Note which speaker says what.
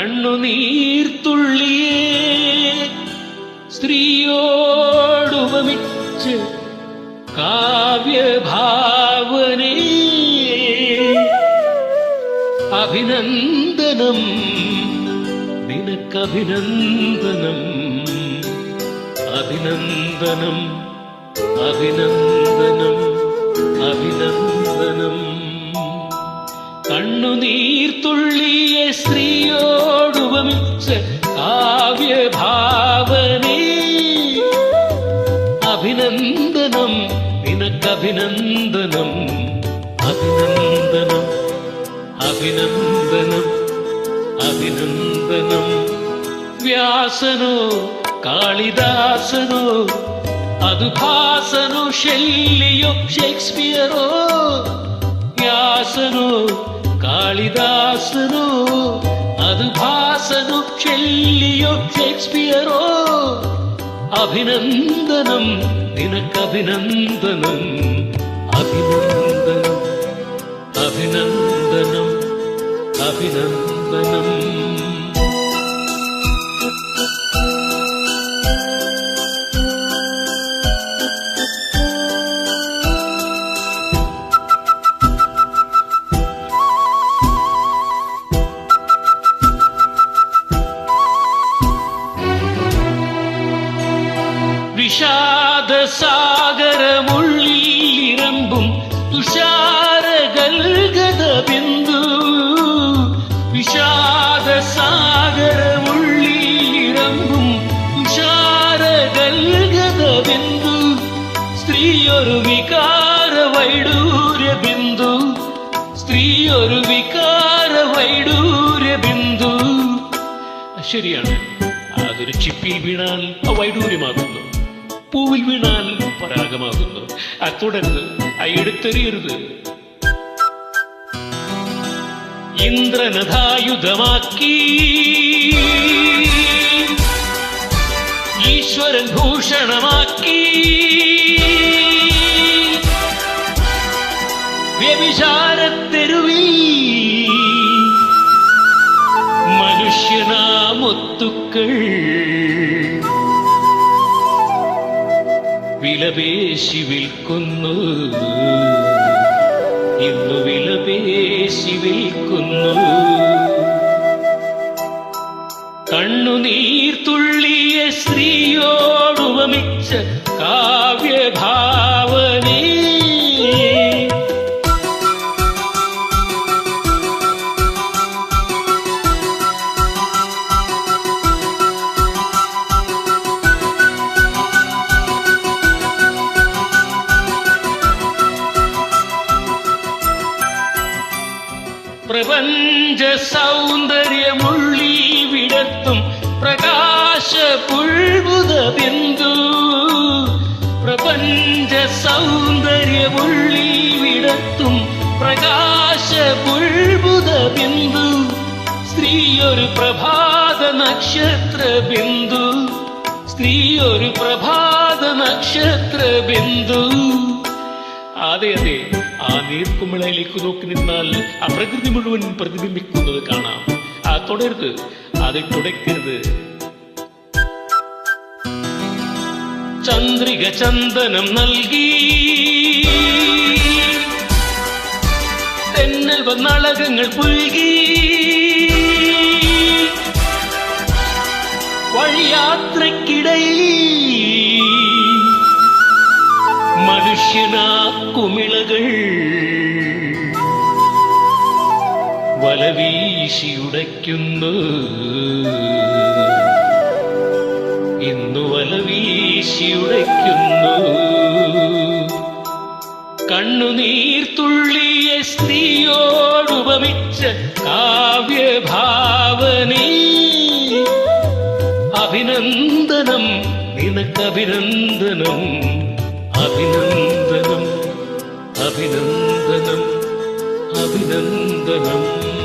Speaker 1: കണ്ണുനീർത്തുള്ളിയേ സ്ത്രീയോടുപമിച്ച് കാവ്യഭാവനേ. അഭിനന്ദനം നിനക്കഭിനന്ദനം അഭിനന്ദനം അഭിനന്ദനം അഭിനന്ദനം. കണ്ണുനീർത്തുള്ളിയ സ്ത്രീയോടുപമിച്ച് അഭിനന്ദനം അഭിനന്ദനം വ്യാസനോ കാളിദാസനോ അത് ഭാസനോ ഷെല്ലിയോ ഷേക്സ്പിയറോ വ്യാസനോ കാളിദാസനോ അത് ഭാസനോ ഷെല്ലിയോ ഷേക്സ്പിയറോ അഭിനന്ദനം നിനക്കഭിനന്ദനം. അഭിനന്ദനം അഭിനന്ദനം. ذنب the sun. സ്ത്രീയൊരു വികാര വൈഡൂര്യ ബിന്ദു. സ്ത്രീയൊരു വികാര വൈഡൂര്യ ബിന്ദു. ശരിയാണ്. അതൊരു ചിപ്പിൽ വീണാൽ വൈഡൂര്യമാകുന്നു. പൂവിൽ വീണാൽ പരാഗമാകുന്നു. ആ തുടരുത്. ആ എടുത്തെറിയരുത്. ഇന്ദ്രനഥായുധമാക്കി. ഈശ്വരൻ ഭൂഷണമാക്കി. മനുഷ്യനാമൊത്തുക്കൾ വിലപേശി വിൽക്കുന്നു. ഇന്നു വിലപേശി വിൽക്കുന്നു. കണ്ണുനീർത്തുള്ളിയ സ്ത്രീയോടുപമിച്ച കാവ്യഭാവനേ പ്രപഞ്ച സൗന്ദര്യമുള്ളി വിടത്തും പ്രകാശ ബിന്ദു. പ്രപഞ്ച സൗന്ദര്യമുള്ളി വിടത്തും പ്രകാശ ബിന്ദു. സ്ത്രീയൊരു പ്രഭാത നക്ഷത്ര ബിന്ദു. സ്ത്രീയൊരു പ്രഭാത നക്ഷത്ര ബിന്ദു. അതെ അതെ ആ നീർക്കുമിളയിലേക്ക് നോക്കി നിന്നാൽ ആ പ്രകൃതി മുഴുവൻ പ്രതിബിംബിക്കുന്നത് കാണാം. ആ തുടരുത് അത് തുടയ്ക്കരുത്. ചന്ദ്രിക ചന്ദനം നൽകി. തെന്നൽ വന്നളകങ്ങൾ പുൽകി. വഴിയാത്രക്കിടയിൽ വലവീശിയുടയ്ക്കുന്നു ഇന്നു വലവീശിയുടയ്ക്കുന്നു കണ്ണുനീർത്തുള്ളിയ സ്ത്രീയോടുപമിച്ച കാവ്യഭാവനീ. അഭിനന്ദനം നിനക്കഭിനന്ദനം അഭിനന്ദനം അഭിനന്ദനം അഭിനന്ദനം. मङ्गलम्